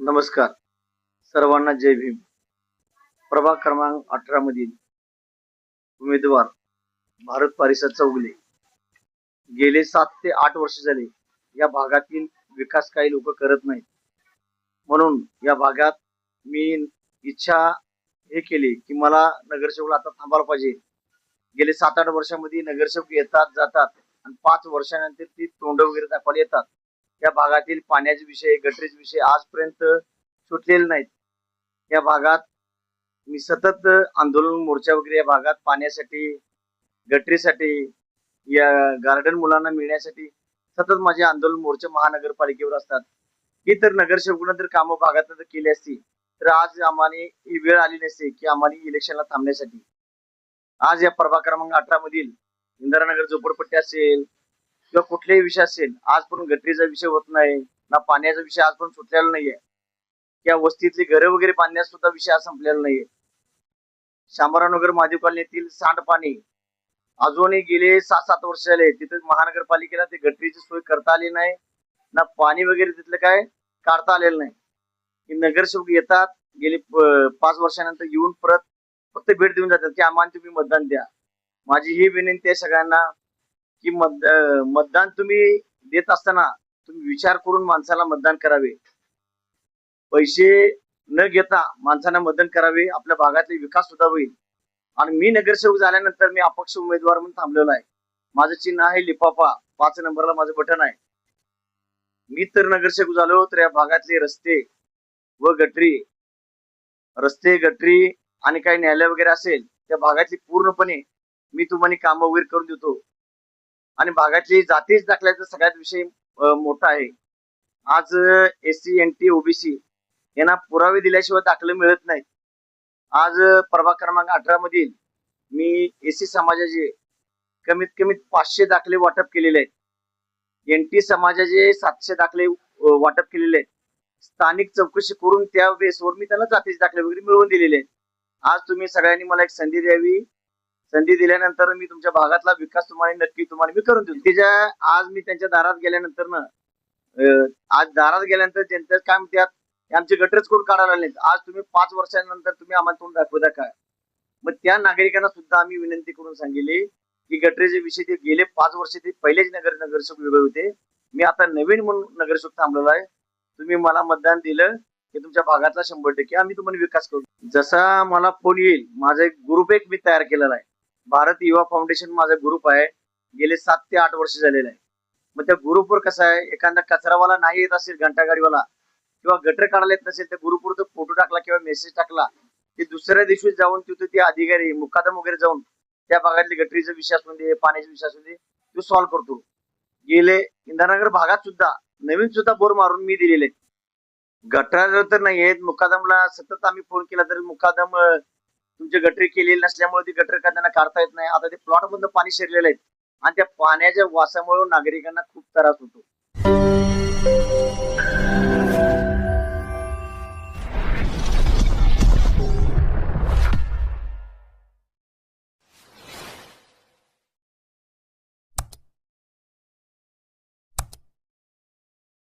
नमस्कार. सर्वांना जय भीम. प्रभाग क्रमांक अठरा मधील उमेदवार भारत पारिसद चौगले. गेले सात ते आठ वर्ष झाले या भागातील विकास काही लोक करत नाहीत. म्हणून या भागात मी इच्छा हे केली की मला नगरसेवक आता थांबायला पाहिजे. गेले सात आठ वर्षामध्ये नगरसेवक येतात जातात आणि पाच वर्षानंतर ती तोंड वगैरे दाखवायला येतात. या भागातील पाण्याचे विषय गटरीचे विषय आजपर्यंत सुटलेले नाहीत. या भागात मी सतत आंदोलन मोर्चा वगैरे या भागात पाण्यासाठी गटरीसाठी या गार्डन मुलांना मिळण्यासाठी सतत माझे आंदोलन मोर्चे महानगरपालिकेवर असतात. ही तर नगरसेवकांना जर कामं भागात जर केली असती तर आज आम्हाला ही वेळ आली नसते की आम्हाला इलेक्शनला थांबण्यासाठी. आज या प्रभाग क्रमांक अठरा मधील इंदिरानगर झोपडपट्टी असेल किंवा कुठलाही विषय असेल आज पण गटरीचा विषय होत नाही ना पाण्याचा विषय आज पण सुटलेला नाहीये. या वस्तीतली घरं वगैरे बांधण्यास सुद्धा विषय आज संपलेला नाहीये. शामरानगर महादेव कॉलनीतील सांडपाणी अजूनही गेले सात सात वर्ष झाले. तिथे महानगरपालिकेला ते गटरीची सोय करता आली नाही ना पाणी वगैरे तिथलं काय काढता आलेलं नाही. की नगरसेवक येतात गेले पाच वर्षानंतर येऊन परत फक्त भेट देऊन जातात की आम्हाला तुम्ही मतदान द्या. माझी ही विनंती आहे सगळ्यांना की मत मतदान तुम्ही देत असताना तुम्ही विचार करून माणसाला मतदान करावे. पैसे न घेता माणसांना मतदान करावे. आपल्या भागातले विकास सुद्धा होईल. आणि मी नगरसेवक झाल्यानंतर मी अपक्ष उमेदवार म्हणून थांबलेलो आहे. माझं चिन्ह आहे लिपापा पाच नंबरला माझं बटन आहे. मी तर नगरसेवक झालो तर या भागातले रस्ते व गटरी रस्ते गटरी आणि काही न्यायालय वगैरे असेल त्या भागातली पूर्णपणे मी तुम्हाला कामं वगैरे करून देतो. आणि भागातली जातीच दाखल्याचा सगळ्यात विषय मोठा आहे. आज S C N T OBC यांना पुरावे दिल्याशिवाय दाखले मिळत नाहीत. आज प्रभाग क्रमांक अठरा मधील मी एसी समाजाचे कमीत कमी पाचशे दाखले वाटप केलेले आहेत. एन टी समाजाचे सातशे दाखले वाटप केलेले आहेत. स्थानिक चौकशी करून त्या बेसवर मी त्यांना जातीचे दाखले वगैरे मिळवून दिलेले आहेत. आज तुम्ही सगळ्यांनी मला एक संधी द्यावी. संधी दिल्यानंतर मी तुमच्या भागातला विकास तुम्हाला नक्की तुम्हाला मी करून देईल त्याच्या आज मी त्यांच्या दारात गेल्यानंतर ना आज दारात गेल्यानंतर त्यांचं काय म्हणतात आमचे गटरच कोण काढायला नाही आज तुम्ही पाच वर्षांनंतर तुम्ही आम्हाला तोंड दाखवता काय मग त्या नागरिकांना सुद्धा आम्ही विनंती करून सांगितली की गटरेचे विषय ते गेले पाच वर्ष ते पहिलेच नगर नगरसेवक वेगळे होते. मी आता नवीन म्हणून नगरसेवक थांबलेलो आहे. तुम्ही मला मतदान दिलं की तुमच्या भागातला शंभर टक्के आम्ही तुम्हाला विकास करू. जसा मला फोन येईल माझा एक ग्रुप एक मी तयार केलेला आहे. भारत युवा फाउंडेशन माझा ग्रुप आहे. गेले सात ते आठ वर्ष झालेलं आहे. मग त्या ग्रुपवर कसं आहे? एखादा कचरावाला नाही येत असेल घंटागाडीवाला किंवा गटर काढायला येत नसेल त्या ग्रुपवर तो फोटो टाकला किंवा मेसेज टाकला ते दुसऱ्या दिवशी जाऊन तिथे ते अधिकारी मुकादम वगैरे जाऊन त्या भागातले गटरीचा विषय असून दे पाण्याचा विषय असून दे तो सॉल्व्ह करतो. गेले इंदिरानगर भागात सुद्धा नवीन सुद्धा बोर मारून मी दिलेले गटर गटार तर नाही आहेत मुकादमला सतत आम्ही फोन केला तरी मुकादम तुमचे गटरी केलेली नसल्यामुळे ती गटर त्यांना काढता येत नाही. आता ते प्लॉट मधून पाणी शिरलेलं आहे. आणि त्या पाण्याच्या वासामुळे नागरिकांना खूप त्रास होतो.